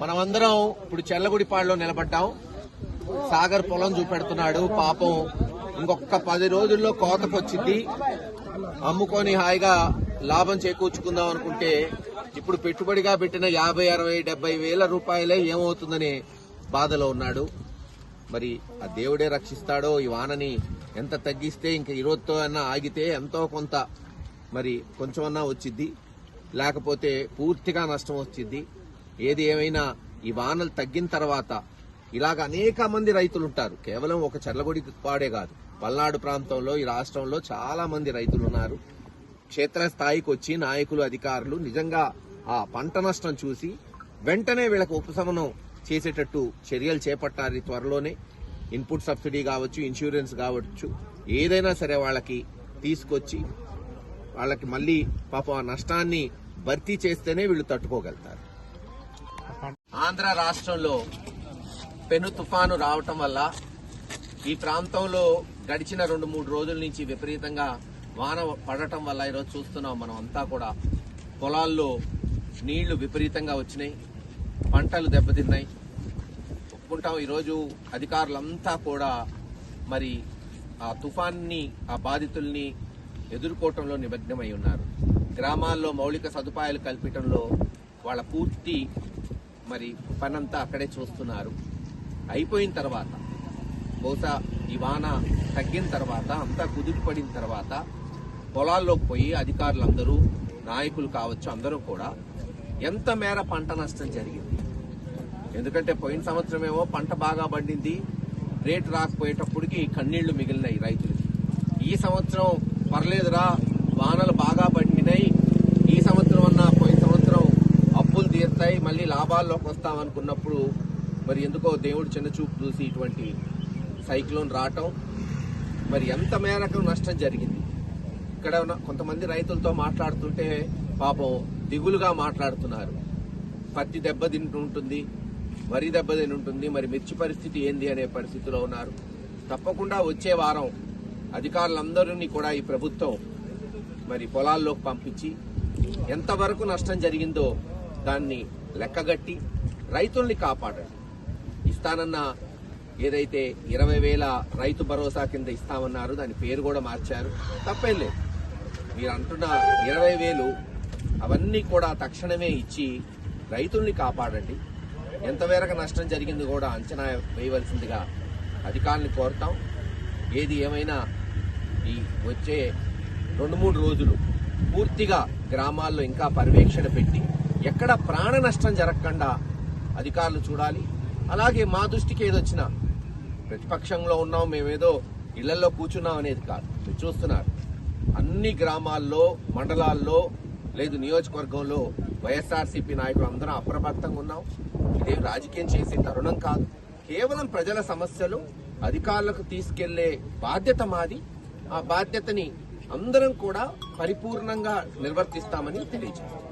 మనమందరం ఇప్పుడు చెల్లగుడిపాడులో నిలబడ్డాం. సాగర్ పొలం చూపెడుతున్నాడు. పాపం ఇంకొక పది రోజుల్లో కోతకొచ్చింది. అమ్ముకొని హాయిగా లాభం చేకూర్చుకుందాం అనుకుంటే ఇప్పుడు పెట్టుబడిగా పెట్టిన యాభై అరవై డెబ్బై వేల రూపాయలే ఏమవుతుందనే బాధలో ఉన్నాడు. మరి ఆ దేవుడే రక్షిస్తాడో ఈ వానని ఎంత తగ్గిస్తే ఇంక ఈ రోజుతో అన్నా ఆగితే ఎంతో కొంత మరి కొంచెమన్నా వచ్చిద్ది. లేకపోతే పూర్తిగా నష్టం వచ్చింది ఏది ఏమైనా ఈ వానలు తగ్గిన తర్వాత ఇలాగ అనేక మంది రైతులు ఉంటారు. కేవలం ఒక చర్లగొడి పాడే కాదు. పల్నాడు ప్రాంతంలో ఈ రాష్ట్రంలో చాలా మంది రైతులు ఉన్నారు. క్షేత్రస్థాయికి వచ్చి నాయకులు అధికారులు నిజంగా ఆ పంట నష్టం చూసి వెంటనే వీళ్ళకు ఉపశమనం చేసేటట్టు చర్యలు చేపట్టాలి త్వరలోనే. ఇన్పుట్ సబ్సిడీ కావచ్చు ఇన్సూరెన్స్ కావచ్చు ఏదైనా సరే వాళ్ళకి తీసుకొచ్చి వాళ్ళకి మళ్ళీ పాపం ఆ నష్టాన్ని భర్తీ చేస్తేనే వీళ్ళు తట్టుకోగలుగుతారు. ఆంధ్ర రాష్ట్రంలో పెను తుఫాను రావటం వల్ల ఈ ప్రాంతంలో గడిచిన రెండు మూడు రోజుల నుంచి విపరీతంగా వాన పడటం వల్ల ఈరోజు చూస్తున్నాం మనం అంతా కూడా. పొలాల్లో నీళ్ళు విపరీతంగా వచ్చినాయి పంటలు దెబ్బతిన్నాయి. ఒప్పుకుంటాం ఈరోజు అధికారులంతా కూడా మరి ఆ తుఫాన్ని ఆ బాధితుల్ని ఎదుర్కోవటంలో నిమగ్నమై ఉన్నారు. గ్రామాల్లో మౌలిక సదుపాయాలు కల్పించడంలో వాళ్ళ పూర్తి మరి పనంతా అక్కడే చూస్తున్నారు. అయిపోయిన తర్వాత బహుశా ఈ వాన తగ్గిన తర్వాత అంతా కుదిరిపడిన తర్వాత పొలాల్లోకి పోయి అధికారులందరూ నాయకులు కావచ్చు అందరూ కూడా ఎంత మేర పంట నష్టం జరిగింది? ఎందుకంటే పోయిన సంవత్సరమేమో పంట బాగా పండింది రేటు రాకపోయేటప్పటికి కన్నీళ్ళు మిగిలినాయి రైతులకి. ఈ సంవత్సరం పర్లేదురా వానలు బాగా పండినాయి ఈ సంవత్సరం అన్నా పోయిన సంవత్సరం అప్పులు తీరుతాయి మళ్ళీ లాభాల్లోకి వస్తాం అనుకున్నప్పుడు మరి ఎందుకో దేవుడు చిన్న చూపు చూసి ఇటువంటి సైక్లోన్ రావటం. మరి ఎంత మేరకు నష్టం జరిగింది. ఇక్కడ ఉన్న కొంతమంది రైతులతో మాట్లాడుతుంటే పాపం దిగులుగా మాట్లాడుతున్నారు. పత్తి దెబ్బతింటూ ఉంటుంది వరి దెబ్బతిని ఉంటుంది మరి మిర్చి పరిస్థితి ఏంది అనే పరిస్థితిలో ఉన్నారు. తప్పకుండా వచ్చే వారం అధికారులందరినీ కూడా ఈ ప్రభుత్వం మరి పొలాల్లోకి పంపించి ఎంతవరకు నష్టం జరిగిందో దాన్ని లెక్కగట్టి రైతుల్ని కాపాడండి. ఇస్తానన్న ఏదైతే ఇరవై వేల రైతు భరోసా కింద ఇస్తామన్నారు దాని పేరు కూడా మార్చారు. తప్పేం లేదు. మీరు అంటున్న ఇరవై వేలు అవన్నీ కూడా తక్షణమే ఇచ్చి రైతుల్ని కాపాడండి. ఎంతమేరకు నష్టం జరిగింది కూడా అంచనా వేయవలసిందిగా అధికారులను కోరుతాం. ఏది ఏమైనా ఈ వచ్చే రెండు మూడు రోజులు పూర్తిగా గ్రామాల్లో ఇంకా పర్యవేక్షణ పెట్టి ఎక్కడ ప్రాణ నష్టం జరగకుండా అధికారులు చూడాలి. అలాగే మా దృష్టికి ఏదొచ్చినా ప్రతిపక్షంలో ఉన్నాం మేమేదో ఇళ్ళలో కూర్చున్నాం అనేది కాదు. మీరు చూస్తున్నారు. అన్ని గ్రామాల్లో మండలాల్లో లేదు నియోజకవర్గంలో వైఎస్ఆర్సీపీ నాయకులు అందరం అప్రమత్తంగా ఉన్నాం. ఇదేం రాజకీయం చేసే తరుణం కాదు. కేవలం ప్రజల సమస్యలు అధికారులకు తీసుకెళ్ళే బాధ్యత మాది. ఆ బాధ్యతని అందరం కూడా పరిపూర్ణంగా నిర్వర్తిస్తామని తెలియజేస్తాం